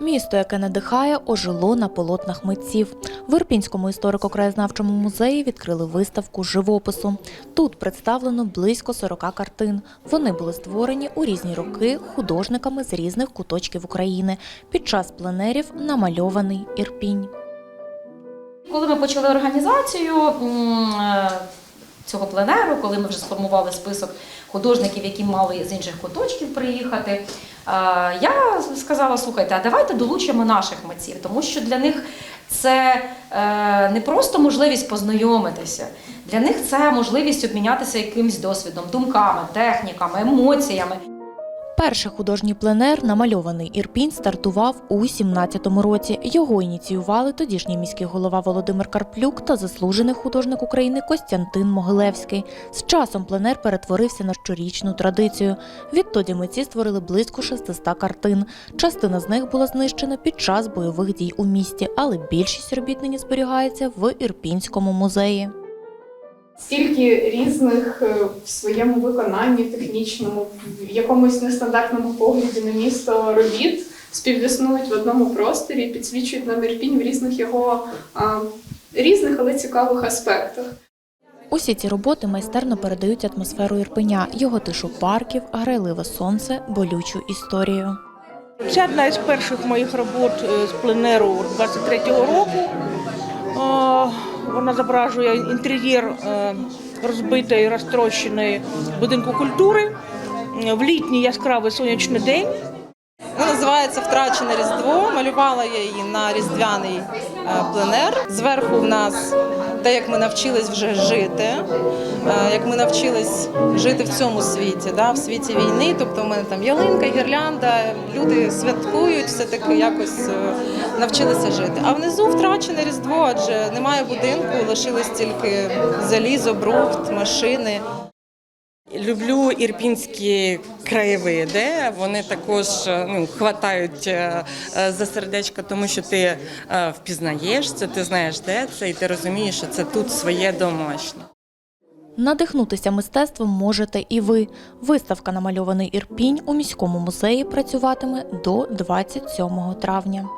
Місто, яке надихає, ожило на полотнах митців. В Ірпінському історико-краєзнавчому музеї відкрили виставку живопису. Тут представлено близько 40 картин. Вони були створені у різні роки художниками з різних куточків України. Під час пленерів намальований Ірпінь. Коли ми почали організацію цього пленеру, коли ми вже сформували список художників, які мали з інших куточків приїхати, я сказала: слухайте, а давайте долучимо наших митців, тому що для них це е, не просто можливість познайомитися, для них це можливість обмінятися якимось досвідом, думками, техніками, емоціями. Перший художній пленер намальований Ірпінь стартував у 17-му році. Його ініціювали тодішній міський голова Володимир Карплюк та заслужений художник України Костянтин Могилевський. З часом пленер перетворився на щорічну традицію. Відтоді митці створили близько 600 картин. Частина з них була знищена під час бойових дій у місті, але більшість робіт нині зберігається в Ірпінському музеї. Стільки різних е, в своєму виконанні технічному, в якомусь нестандартному погляді на місто робіт співіснують в одному просторі, і підсвічують нам Ірпінь в різних його різних, але цікавих аспектах. Усі ці роботи майстерно передають атмосферу Ірпеня, його тишу парків, грайливе сонце, болючу історію. Це одна із перших моїх робот е, з пленеру 23-го року. Вона зображує інтер'єр е, розбитої, розтрощеної будинку культури в літній яскравий сонячний день. Називається Втрачене Різдво. Малювала я її на різдвяний е, пленер. Зверху в нас те, як ми навчились вже жити, е, як ми навчились жити в цьому світі, да, в світі війни. Тобто, в мене там ялинка, гірлянда, люди святкують, все таки якось е, навчилися жити. А внизу втрачене Різдво, адже немає будинку, лишились тільки залізо, брухт, машини. Люблю ірпінські краєвиди. Вони також е, ну, хватають е, е, за сердечко, тому що ти впізнаєш це, ти знаєш, де це, і ти розумієш, що це тут своє домашнє. Надихнутися мистецтвом можете і ви. Виставка намальований Ірпінь у міському музеї працюватиме до 27 травня.